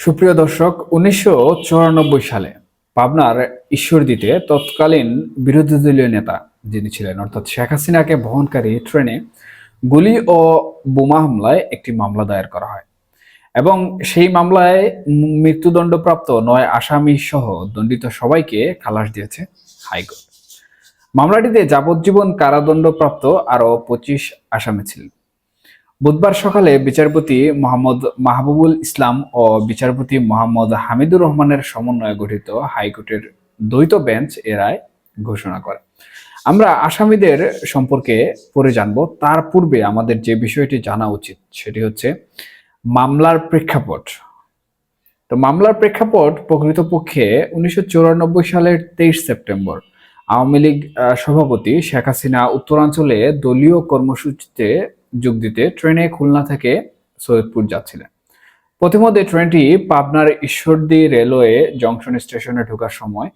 সুপ্রিয় দর্শক, উনিশশো চুরানব্বই সালে পাবনার ঈশ্বরদীতে তৎকালীন বিরোধী দলীয় নেতা যিনি ছিলেন, অর্থাৎ শেখ হাসিনাকে বহনকারী ট্রেনে গুলি ও বোমা হামলায় একটি মামলা দায়ের করা হয় এবং সেই মামলায় মৃত্যুদণ্ডপ্রাপ্ত নয় আসামি সহ দণ্ডিত সবাইকে খালাস দিয়েছে হাইকোর্ট। মামলাটিতে যাবজ্জীবন কারাদণ্ডপ্রাপ্ত আরও পঁচিশ আসামি ছিলেন। বুধবার সকালে বিচারপতি মোহাম্মদ মাহবুবুল ইসলাম ও বিচারপতি মোহাম্মদ হামিদুর রহমানের সমন্বয়ে গঠিত হাইকোর্টের দ্বৈত বেঞ্চ এ রায় ঘোষণা করে। আমরা আসামিদের সম্পর্কে পরে জানব। তার পূর্বে আমাদের যে বিষয়টি জানা উচিত সেটি হচ্ছে মামলার প্রেক্ষাপট। তো মামলার প্রেক্ষাপট প্রকৃতপক্ষে উনিশশো চুরানব্বই সালের তেইশ সেপ্টেম্বর। আওয়ামী লীগ সভাপতি শেখ হাসিনা উত্তরাঞ্চলে দলীয় কর্মসূচিতে যোগ দিতে ট্রেনে খুলনা থেকে সৈয়দপুর যাচ্ছিলেন। প্রতিমধ্যে ট্রেনটি পাবনার ঈশ্বরদী রেলওয়ে জংশন স্টেশনে ঢোকার সময়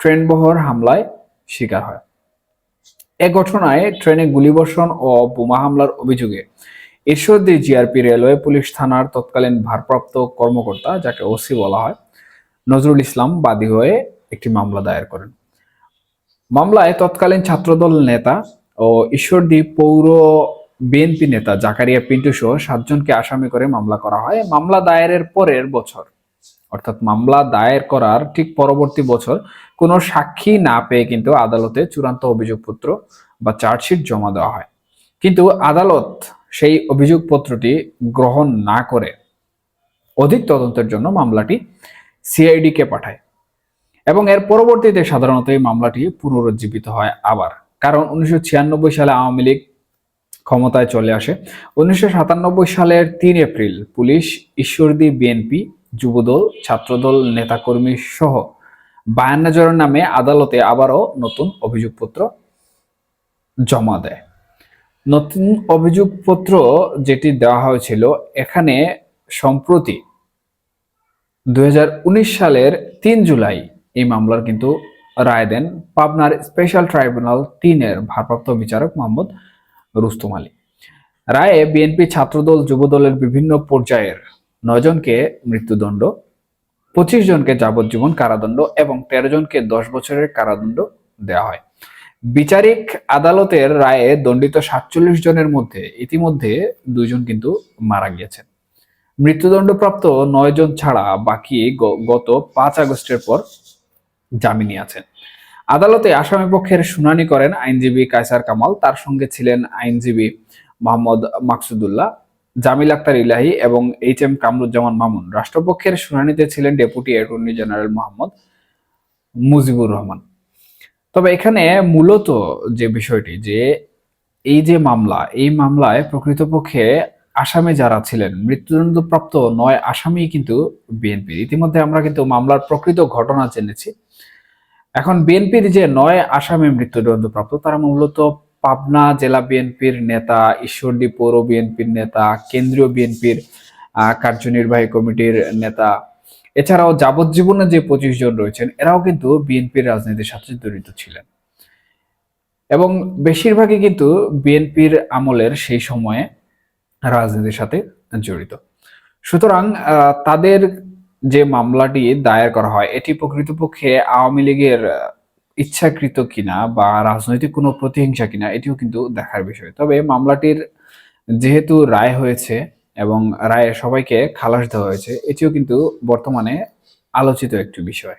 ট্রেনবহর হামলায় শিকার হয়। এ ঘটনায় ট্রেনে গুলিবর্ষণ ও বোমা হামলার অভিযোগে ঈশ্বরদী জিআরপি রেলওয়ে পুলিশ থানার তৎকালীন ভারপ্রাপ্ত কর্মকর্তা, যাকে ওসি বলা হয়, নজরুল ইসলাম বাদী হয়ে একটি মামলা দায়ের করেন। মামলায় তৎকালীন ছাত্রদল নেতা ও ঈশ্বরদী পৌর বিএনপি নেতা জাকারিয়া পিন্টু সহ সাতজনকে আসামি করে মামলা করা হয়। মামলা দায়েরের পরের বছর। অর্থাৎ মামলা দায়ের করার ঠিক পরবর্তী বছর কোনো সাক্ষী না পেয়ে কিন্তু আদালতে চূড়ান্ত অভিযোগপত্র বা চার্জশিট জমা দেওয়া হয়। কিন্তু আদালত সেই অভিযোগপত্রটি গ্রহণ না করে অধিক তদন্তের জন্য মামলাটি সিআইডি কে পাঠায় এবং এর পরবর্তীতে সাধারণত এই মামলাটি পুনরুজ্জীবিত হয় আবার। কারণ উনিশশো ছিয়ানব্বই সালে আওয়ামী লীগ ক্ষমতায় চলে আসে। উনিশশো সাতানব্বই সালের তিন April police, Ishwardi BNP Jubo Dal, Chhatra Dal, নেতাকর্মী সহ বায়ান্ন জনের নামে আদালতে আবারও নতুন অভিযোগপত্র জমা দেয়। নতুন অভিযোগপত্র যেটি দেওয়া হয়েছিল, এখানে সম্প্রতি দুই হাজার উনিশ সালের তিন জুলাই এই মামলার কিন্তু রায় দেন পাবনার স্পেশাল ট্রাইব্যুনাল তিনের ভারপ্রাপ্ত বিচারক মোহাম্মদ রুস্তম আলী রায়ে বিএনপি ছাত্রদল, যুবদলের বিভিন্ন পর্যায়ের নয়জনকে মৃত্যুদণ্ড, পঁচিশ জনকে যাবজ্জীবন কারাদণ্ড এবং তেরো জনকে দশ বছরের কারাদণ্ড দেওয়া হয়। বিচারিক আদালতের রায়ে দণ্ডিত সাতচল্লিশ জনের মধ্যে ইতিমধ্যে দুইজন কিন্তু মারা গিয়েছেন। মৃত্যুদণ্ডপ্রাপ্ত নয় জন ছাড়া বাকি গত পাঁচ আগস্টের পর জামিনে আছেন। আদালতে আসামি পক্ষের শুনানি করেন আইনজীবী কায়সার কামাল। তার সঙ্গে ছিলেন আইনজীবী মোহাম্মদ মাকসুদুল্লাহ, জামিল আক্তার ইলাহি এবং এইচ এম কামরুজ্জামান মামুন। রাষ্ট্রপক্ষের শুনানিতে ছিলেন deputy attorney general Mohammad Mujibur Rahman. তবে এখানে মূলত যে বিষয়টি যে এই যে মামলা, এই মামলায় প্রকৃতপক্ষে আসামি যারা ছিলেন, মৃত্যুদণ্ডপ্রাপ্ত নয় আসামি কিন্তু বিএনপির ইতিমধ্যে আমরা কিন্তু মামলার প্রকৃত ঘটনা জেনেছি। এখন বিএনপির যে নয় আসামি মৃত্যুদণ্ডপ্রাপ্ত, তারা মূলত পাবনা জেলা বিএনপির নেতা, ঈশ্বরদী পৌর বিএনপির নেতা, কেন্দ্রীয় বিএনপির কার্যনির্বাহী কমিটির নেতা। এছাড়াও যাবজ্জীবনে যে পঁচিশ জন রয়েছেন, এরাও কিন্তু বিএনপির রাজনীতির সাথে জড়িত ছিলেন। এবং বেশিরভাগই কিন্তু বিএনপির আমলের সেই সময়ে রাজনীতির সাথে জড়িত। সুতরাং তাদের যে মামলাটি দায়ের করা হয়, এটি প্রকৃতপক্ষে আওয়ামী লীগের ইচ্ছাকৃত কিনা বা রাজনৈতিক কোনো প্রতিহিংসা কিনা, এটিও কিন্তু দেখার বিষয়। তবে মামলাটির যেহেতু রায় হয়েছে এবং রায়ে সবাইকে খালাস দেওয়া হয়েছে, এটিও কিন্তু বর্তমানে আলোচিত একটি বিষয়।